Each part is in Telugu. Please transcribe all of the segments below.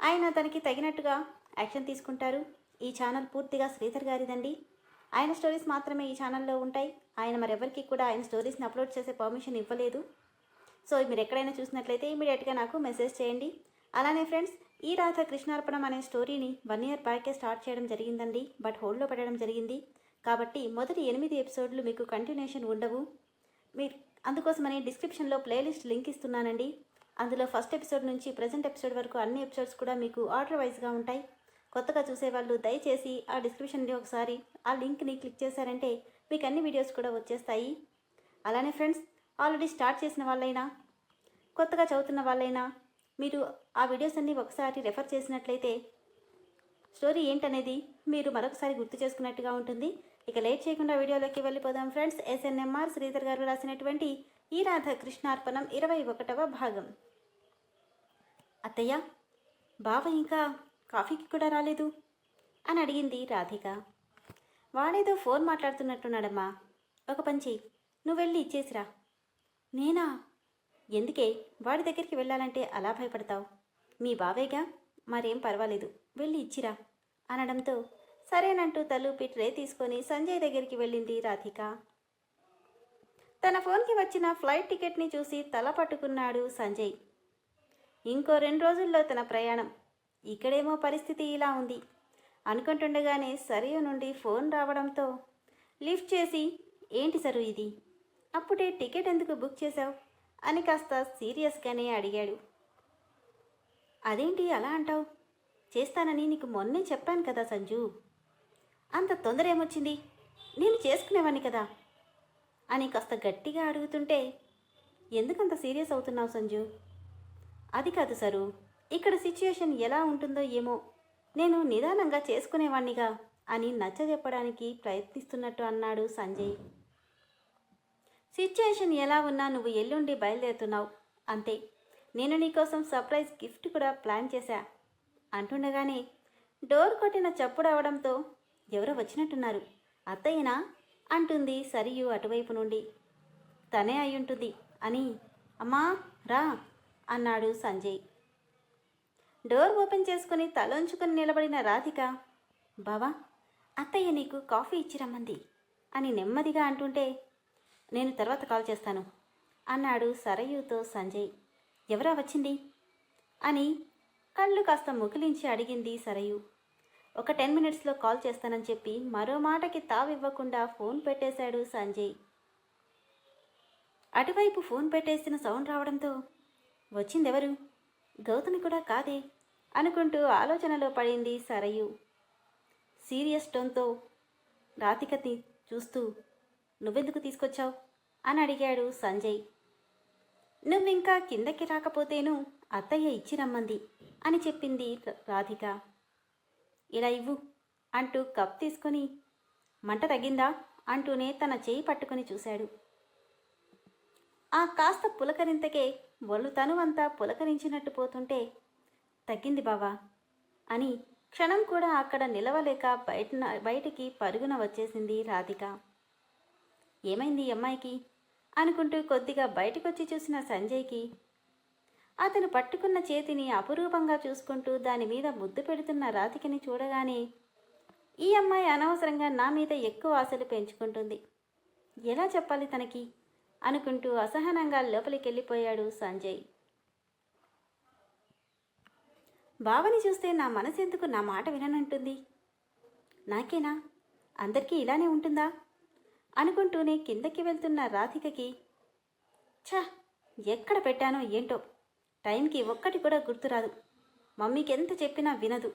ఆయన తనకి తగినట్టుగా యాక్షన్ తీసుకుంటారు. ఈ ఛానల్ పూర్తిగా శ్రీధర్ గారిదండి. ఆయన స్టోరీస్ మాత్రమే ఈ ఛానల్లో ఉంటాయి. ఆయన మరెవరికి కూడా ఆయన స్టోరీస్ని అప్లోడ్ చేసే పర్మిషన్ ఇవ్వలేదు. సో మీరు ఎక్కడైనా చూసినట్లయితే ఇమీడియట్గా నాకు మెసేజ్ చేయండి. అలానే ఫ్రెండ్స్ ఈ రాధ కృష్ణార్పణం అనే స్టోరీని వన్ ఇయర్ బ్యాకే స్టార్ట్ చేయడం జరిగిందండి. బట్ హోల్డ్లో పెట్టడం జరిగింది. కాబట్టి మొదటి ఎనిమిది ఎపిసోడ్లు మీకు కంటిన్యూషన్ ఉండవు. మీరు అందుకోసమని డిస్క్రిప్షన్లో ప్లేలిస్ట్ లింక్ ఇస్తున్నానండి. అందులో ఫస్ట్ ఎపిసోడ్ నుంచి ప్రజెంట్ ఎపిసోడ్ వరకు అన్ని ఎపిసోడ్స్ కూడా మీకు ఆర్డర్ వైజ్గా ఉంటాయి. కొత్తగా చూసేవాళ్ళు దయచేసి ఆ డిస్క్రిప్షన్లో ఒకసారి ఆ లింక్ని క్లిక్ చేశారంటే మీకు అన్ని వీడియోస్ కూడా వచ్చేస్తాయి. అలానే ఫ్రెండ్స్ ఆల్రెడీ స్టార్ట్ చేసిన వాళ్ళైనా కొత్తగా చదువుతున్న వాళ్ళైనా మీరు ఆ వీడియోస్ అన్ని ఒకసారి రెఫర్ చేసినట్లయితే స్టోరీ ఏంటనేది మీరు మరొకసారి గుర్తు చేసుకున్నట్టుగా ఉంటుంది. ఇక లేట్ చేయకుండా వీడియోలోకి వెళ్ళిపోదాం. ఫ్రెండ్స్ ఎస్ఎన్ఎంఆర్ శ్రీధర్ గారు రాసినటువంటి ఈ రాధాకృష్ణార్పణం ఇరవై ఒకటవ భాగం. అత్తయ్య బావ ఇంకా కాఫీకి కూడా రాలేదు? అని అడిగింది రాధిక. వాడేదో ఫోన్ మాట్లాడుతున్నట్టున్నాడమ్మా. ఒక పంచి నువ్వు వెళ్ళి ఇచ్చేసిరా. నేనా? ఎందుకే? వాడి దగ్గరికి వెళ్ళాలంటే అలా భయపడతావు? మీ బావేగా? మరేం పర్వాలేదు వెళ్ళి ఇచ్చిరా. అనడంతో సరేనంటూ తలుపి ట్రే తీసుకొని సంజయ్ దగ్గరికి వెళ్ళింది రాధిక. తన ఫోన్కి వచ్చిన ఫ్లైట్ టికెట్ని చూసి తల పట్టుకున్నాడు సంజయ్. ఇంకో రెండు రోజుల్లో తన ప్రయాణం. ఇక్కడేమో పరిస్థితి ఇలా ఉంది. అనుకుంటుండగానే సరియు నుండి ఫోన్ రావడంతో లిఫ్ట్ చేసి ఏంటి సరు ఇది? అప్పుడే టికెట్ ఎందుకు బుక్ చేశావు? అని కాస్త సీరియస్గానే అడిగాడు. అదేంటి అలా అంటావు? చేస్తానని నీకు మొన్నే చెప్పాను కదా సంజు. అంత తొందర ఏమొచ్చింది? నేను చేసుకునేవాడిని కదా. అని కాస్త గట్టిగా అడుగుతుంటే ఎందుకంత సీరియస్ అవుతున్నావు సంజు? అది కాదు సరు ఇక్కడ సిచ్యుయేషన్ ఎలా ఉంటుందో ఏమో. నేను నిదానంగా చేసుకునేవాణ్ణిగా అని నచ్చజెప్పడానికి ప్రయత్నిస్తున్నట్టు అన్నాడు సంజయ్. సిచ్యుయేషన్ ఎలా ఉన్నా నువ్వు ఎల్లుండి బయలుదేరుతున్నావు అంతే. నేను నీకోసం సర్ప్రైజ్ గిఫ్ట్ కూడా ప్లాన్ చేశా. అంటుండగానే డోర్ కొట్టిన చప్పుడు అవడంతో ఎవరో వచ్చినట్టున్నారు. అత్తయ్యనా? అంటుంది సరియు అటువైపు నుండి. తనే అయ్యుంటుంది. అని అమ్మా రా అన్నాడు సంజయ్. డోర్ ఓపెన్ చేసుకుని తలొంచుకుని నిలబడిన రాధిక బావా అత్తయ్య నీకు కాఫీ ఇచ్చిరమ్మంది అని నెమ్మదిగా అంటుంటే నేను తర్వాత కాల్ చేస్తాను అన్నాడు సరయుతో సంజయ్. ఎవరా వచ్చింది? అని కళ్ళు కాస్త ముగిలించి అడిగింది సరయు. ఒక టెన్ మినిట్స్లో కాల్ చేస్తానని చెప్పి మరో మాటకి తావివ్వకుండా ఫోన్ పెట్టేశాడు సంజయ్. అటువైపు ఫోన్ పెట్టేసిన సౌండ్ రావడంతో వచ్చిందెవరు? గౌతమి కూడా కాదే? అనుకుంటూ ఆలోచనలో పడింది సరయు. సీరియస్ టోన్తో రాతికతి చూస్తూ నువ్వెందుకు తీసుకొచ్చావు? అని అడిగాడు సంజయ్. నువ్వింకా కిందకి రాకపోతేను అత్తయ్య ఇచ్చి రమ్మంది అని చెప్పింది రాధిక. ఇలా ఇవ్వు అంటూ కప్ తీసుకొని మంట తగ్గిందా అంటూనే తన చేయి పట్టుకొని చూశాడు. ఆ కాస్త పులకరింతకే ఒళ్ళు తనువంతా పులకరించినట్టు పోతుంటే తగ్గింది బావా అని క్షణం కూడా అక్కడ నిలవలేక బయట బయటికి పరుగున వచ్చేసింది రాధిక. ఏమైంది అమ్మాయికి? అనుకుంటూ కొద్దిగా బయటకొచ్చి చూసిన సంజయ్కి అతను పట్టుకున్న చేతిని అపురూపంగా చూసుకుంటూ దాని మీద ముద్దు పెడుతున్న రాధికని చూడగానే ఈ అమ్మాయి అనవసరంగా నా మీద ఎక్కువ ఆశలు పెంచుకుంటుంది. ఎలా చెప్పాలి తనకి? అనుకుంటూ అసహనంగా లోపలికి వెళ్ళిపోయాడు సంజయ్. బావని చూస్తే నా మనసెందుకు నా మాట విననంటుంది? నాకేనా? అందరికీ ఇలానే ఉంటుందా? అనుకుంటూనే కిందకి వెళ్తున్న రాధికకి ఛ! ఎక్కడ పెట్టానో ఏంటో టైంకి ఒక్కటి కూడా గుర్తురాదు. మమ్మీకి ఎంత చెప్పినా వినదు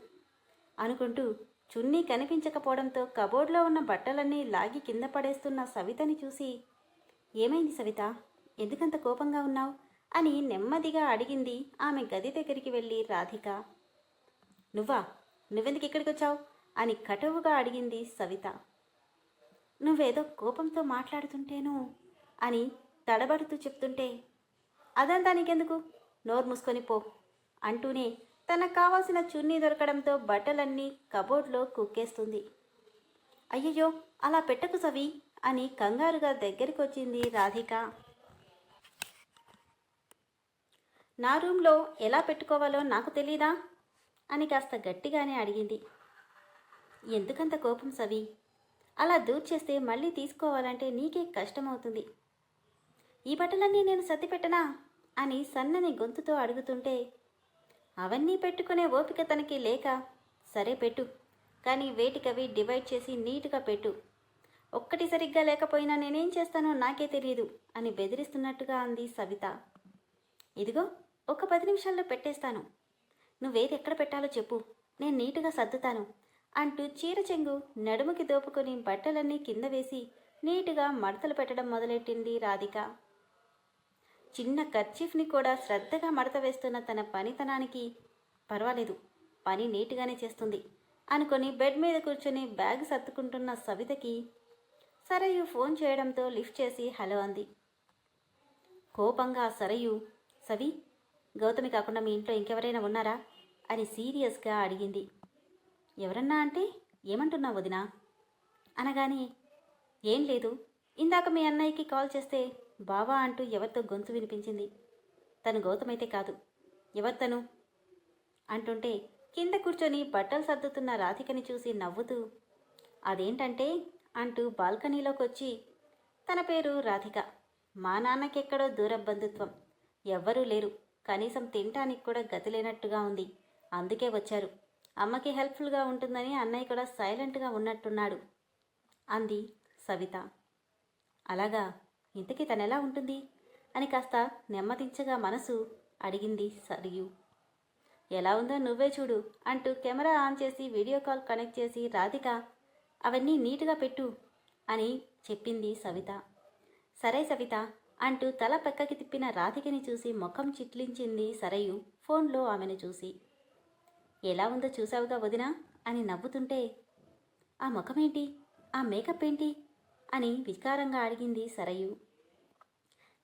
అనుకుంటూ చున్నీ కనిపించకపోవడంతో కబోర్డ్లో ఉన్న బట్టలన్నీ లాగి కింద పడేస్తున్న సవితని చూసి ఏమైంది సవిత? ఎందుకంత కోపంగా ఉన్నావు? అని నెమ్మదిగా అడిగింది ఆమె గది దగ్గరికి వెళ్ళి రాధిక. నువ్వా? నువ్వెందుకు ఇక్కడికి వచ్చావు అని కటువుగా అడిగింది సవిత. నువ్వేదో కోపంతో మాట్లాడుతుంటేను అని తడబడుతూ చెప్తుంటే అదంతా నీకెందుకు? నోరు మూసుకొని పో అంటూనే తనకు కావాల్సిన చున్నీ దొరకడంతో బట్టలన్నీ కబోర్డ్లో కుక్కేస్తుంది. అయ్యయ్యో అలా పెట్టకు సవి అని కంగారుగా దగ్గరికి వచ్చింది రాధిక. నా రూమ్లో ఎలా పెట్టుకోవాలో నాకు తెలీదా? అని కాస్త గట్టిగానే అడిగింది. ఎందుకంత కోపం సవి? అలా దూర్ చేస్తే మళ్ళీ తీసుకోవాలంటే నీకే కష్టమవుతుంది. ఈ బట్టలన్నీ నేను సర్ది పెట్టనా? అని సన్నని గొంతుతో అడుగుతుంటే అవన్నీ పెట్టుకునే ఓపిక తనకి లేక. సరే పెట్టు. కానీ వేటికవి డివైడ్ చేసి నీట్గా పెట్టు. ఒక్కటి సరిగ్గా లేకపోయినా నేనేం చేస్తానో నాకే తెలియదు అని బెదిరిస్తున్నట్టుగా అంది సవిత. ఇదిగో ఒక పది నిమిషాల్లో పెట్టేస్తాను. నువ్వేది ఎక్కడ పెట్టాలో చెప్పు. నేను నీటుగా సర్దుతాను అంటూ చీర చెంగు నడుముకి దోపుకొని బట్టలన్నీ కింద వేసి నీటుగా మడతలు పెట్టడం మొదలెట్టింది రాధిక. చిన్న కర్చీఫ్ని కూడా శ్రద్ధగా మడత వేస్తున్న తన పనితనానికి పర్వాలేదు పని నీట్గానే చేస్తుంది అనుకొని బెడ్ మీద కూర్చొని బ్యాగ్ సర్దుకుంటున్న సవితకి సరయు ఫోన్ చేయడంతో లిఫ్ట్ చేసి హలో అంది. కోపంగా సరయు సవి గౌతమి కాకుండా మీ ఇంట్లో ఇంకెవరైనా ఉన్నారా? అని సీరియస్గా అడిగింది. ఎవరన్నా అంటే ఏమంటున్నావు వదినా? అనగానే ఏం లేదు ఇందాక మీ అన్నయ్యకి కాల్ చేస్తే బావా అంటూ ఎవరితో గొంతు వినిపించింది. తను గౌతమైతే కాదు. ఎవరితను? అంటుంటే కింద కూర్చొని బట్టలు సర్దుతున్న రాధికని చూసి నవ్వుతూ అదేంటంటే? అంటూ బాల్కనీలోకి వచ్చి తన పేరు రాధిక. మా నాన్నకెక్కడో దూర బంధుత్వం. ఎవ్వరూ లేరు. కనీసం తినటానికి కూడా గతి లేనట్టుగా ఉంది. అందుకే వచ్చారు. అమ్మకి హెల్ప్ఫుల్గా ఉంటుందని అన్నయ్య కూడా సైలెంట్గా ఉన్నట్టున్నాడు అంది సవిత. అలాగా ఇంతకీ తనెలా ఉంటుంది? అని కాస్త నెమ్మదించగా మనసు అడిగింది సరియు. ఎలా ఉందో నువ్వే చూడు అంటూ కెమెరా ఆన్ చేసి వీడియో కాల్ కనెక్ట్ చేసి రాధిక అవన్నీ నీట్గా పెట్టు అని చెప్పింది సవిత. సరే సవిత అంటూ తల పక్కకి తిప్పిన రాధికని చూసి ముఖం చిట్లించింది సరయు ఫోన్లో ఆమెను చూసి. ఎలా ఉందో చూసావుగా వదినా అని నవ్వుతుంటే ఆ ముఖమేంటి? ఆ మేకప్ ఏంటి? అని వికారంగా అడిగింది సరయు.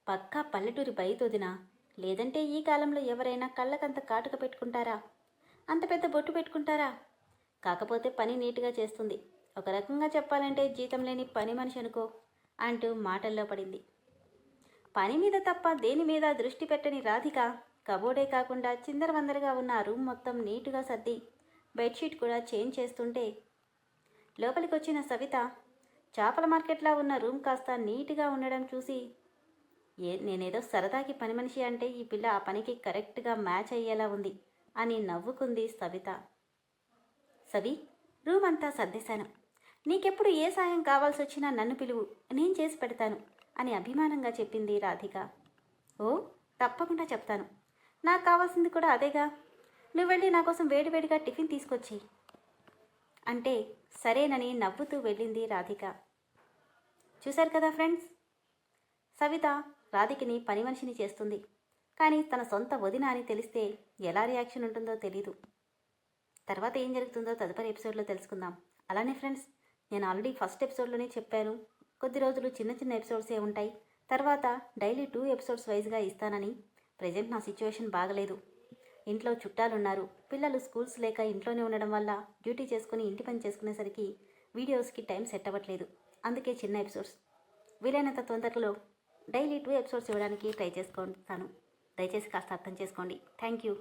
పక్కా పల్లెటూరి బయతొదినా లేదంటే ఈ కాలంలో ఎవరైనా కళ్ళకంత కాటుక పెట్టుకుంటారా? అంత పెద్ద బొట్టు పెట్టుకుంటారా? కాకపోతే పని నీట్గా చేస్తుంది. ఒక రకంగా చెప్పాలంటే జీతం లేని పని మనిషి అనుకో అంటూ మాటల్లో పడింది. పని మీద తప్ప దేని మీద దృష్టి పెట్టని రాధిక కబోర్డే కాకుండా చిందరవందరగా ఉన్న రూమ్ మొత్తం నీటుగా సర్ది బెడ్షీట్ కూడా చేంజ్ చేస్తుంటే లోపలికి వచ్చిన సవిత చేపల మార్కెట్లా ఉన్న రూమ్ కాస్త నీట్గా ఉండడం చూసి ఏ నేనేదో సరదాకి పని మనిషి అంటే ఈ పిల్ల ఆ పనికి కరెక్ట్గా మ్యాచ్ అయ్యేలా ఉంది అని నవ్వుకుంది సవిత. సవి రూమ్ అంతా సర్దేశాను. నీకెప్పుడు ఏ సాయం కావాల్సి వచ్చినా నన్ను పిలువు. నేను చేసి పెడతాను అని అభిమానంగా చెప్పింది రాధిక. ఓ తప్పకుండా చెప్తాను. నాకు కావాల్సింది కూడా అదేగా. నువ్వు వెళ్ళి నా కోసం వేడివేడిగా టిఫిన్ తీసుకొచ్చి అంటే సరేనని నవ్వుతూ వెళ్ళింది రాధిక. చూశారు కదా ఫ్రెండ్స్? సవిత రాధికని పని మనిషిని చేస్తుంది. కానీ తన సొంత వదిన అని తెలిస్తే ఎలా రియాక్షన్ ఉంటుందో తెలీదు. తర్వాత ఏం జరుగుతుందో తదుపరి ఎపిసోడ్లో తెలుసుకుందాం. అలానే ఫ్రెండ్స్ నేను ఆల్రెడీ ఫస్ట్ ఎపిసోడ్లోనే చెప్పాను. కొద్ది రోజులు చిన్న చిన్న ఎపిసోడ్సే ఉంటాయి. తర్వాత డైలీ టూ ఎపిసోడ్స్ వైజ్గా ఇస్తానని. ప్రజెంట్ నా సిచ్యువేషన్ బాగలేదు. ఇంట్లో చుట్టాలున్నారు. పిల్లలు స్కూల్స్ లేక ఇంట్లోనే ఉండడం వల్ల డ్యూటీ చేసుకుని ఇంటి పని చేసుకునేసరికి వీడియోస్కి టైం సెట్ అవ్వట్లేదు. అందుకే చిన్న ఎపిసోడ్స్. వీలైనంత తొందరలో డైలీ టూ ఎపిసోడ్స్ ఇవ్వడానికి ట్రై చేసుకుంటాను దయచేసి కాస్త అర్థం చేసుకోండి. Thank you.